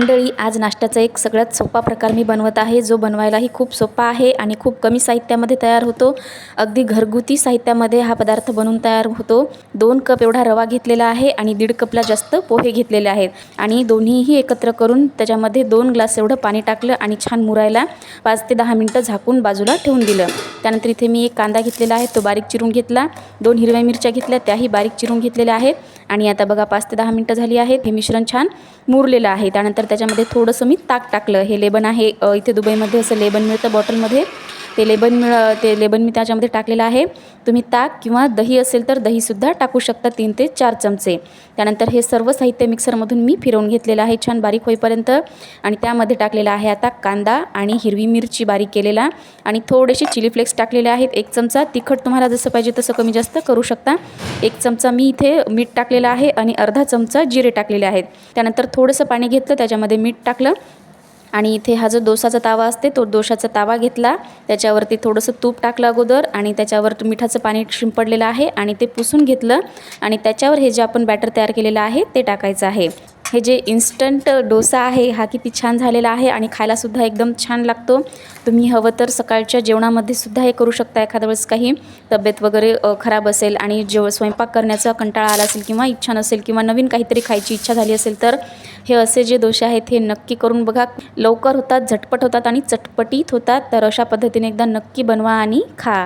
मंडळी आज नाश्त्याचा एक सगळ्यात सोपा प्रकार मी बनवत आहे. जो बनवायलाही खूप सोपा आहे आणि खूप कमी साहित्यामध्ये तयार होतो. अगदी घरगुती साहित्यामध्ये हा पदार्थ बनवून तयार होतो. दोन कप एवढा रवा घेतलेला आहे आणि दीड कपला जास्त पोहे घेतलेले आहेत. आणि दोन्हीही एकत्र करून त्याच्यामध्ये दोन ग्लास एवढं पाणी टाकलं आणि छान मुरायला पाच ते दहा मिनटं झाकून बाजूला ठेवून दिलं. त्यानंतर इथे मी एक कांदा घेतलेला आहे तो बारीक चिरून घेतला. दोन हिरव्या मिरच्या घेतल्या त्याही बारीक चिरून घेतलेल्या आहेत. आणि आता बघा पाच ते दहा मिनटं झाली आहेत. हे मिश्रण छान मुरलेलं आहे. त्यानंतर त्याच्यामध्ये थोडंसं मी ताक टाकलं. हे लेबन आहे. इथे दुबईमध्ये असं लेबन मिळतं बॉटलमध्ये. ते लेबन मिळ ते लेबन मी त्याच्यामध्ये टाकलेलं आहे. तुम्ही ताक किंवा दही असेल तर दहीसुद्धा टाकू शकता तीन ते चार चमचे. त्यानंतर हे सर्व साहित्य मिक्सरमधून मी फिरवून घेतलेलं आहे छान बारीक होईपर्यंत. आणि त्यामध्ये टाकलेला आहे आता कांदा आणि हिरवी मिरची बारीक केलेला. आणि थोडेसे चिली फ्लेक्स टाकलेले आहेत. एक चमचा तिखट तुम्हाला जसं पाहिजे तसं कमी जास्त करू शकता. एक चमचा मी इथे मीठ टाकलेलं आहे आणि अर्धा चमचा जिरे टाकलेले आहेत. त्यानंतर थोडंसं पाणी घेतलं. त्याच्यामध्ये मीठ टाकलं. आणि इथे हा जो डोसाचा तावा असते तो डोशाचा तावा घेतला. त्याच्यावरती थोडंसं तूप टाकलं अगोदर आणि त्याच्यावर मिठाचं पाणी शिंपडलेलं आहे आणि ते पुसून घेतलं. आणि त्याच्यावर हे जे आपण बॅटर तयार केलेलं आहे ते टाकायचं आहे. हे जे इन्स्टंट डोसा आहे हा किती छान झालेला आहे आणि खायलासुद्धा एकदम छान लागतो. तुम्ही हवं तर सकाळच्या जेवणामध्ये सुद्धा हे करू शकता एखाद्या वेळेस काही. तब्येत वगैरे खराब असेल आणि जेव स्वयंपाक करण्याचा कंटाळा आला असेल किंवा इच्छा नसेल किंवा नवीन काहीतरी खायची इच्छा झाली असेल तर हे असे जे दोषे आहेत हे नक्की करून बघा. लवकर होतात झटपट होतात आणि चटपटीत होतात. तर अशा पद्धतीने एकदा नक्की बनवा आणि खा.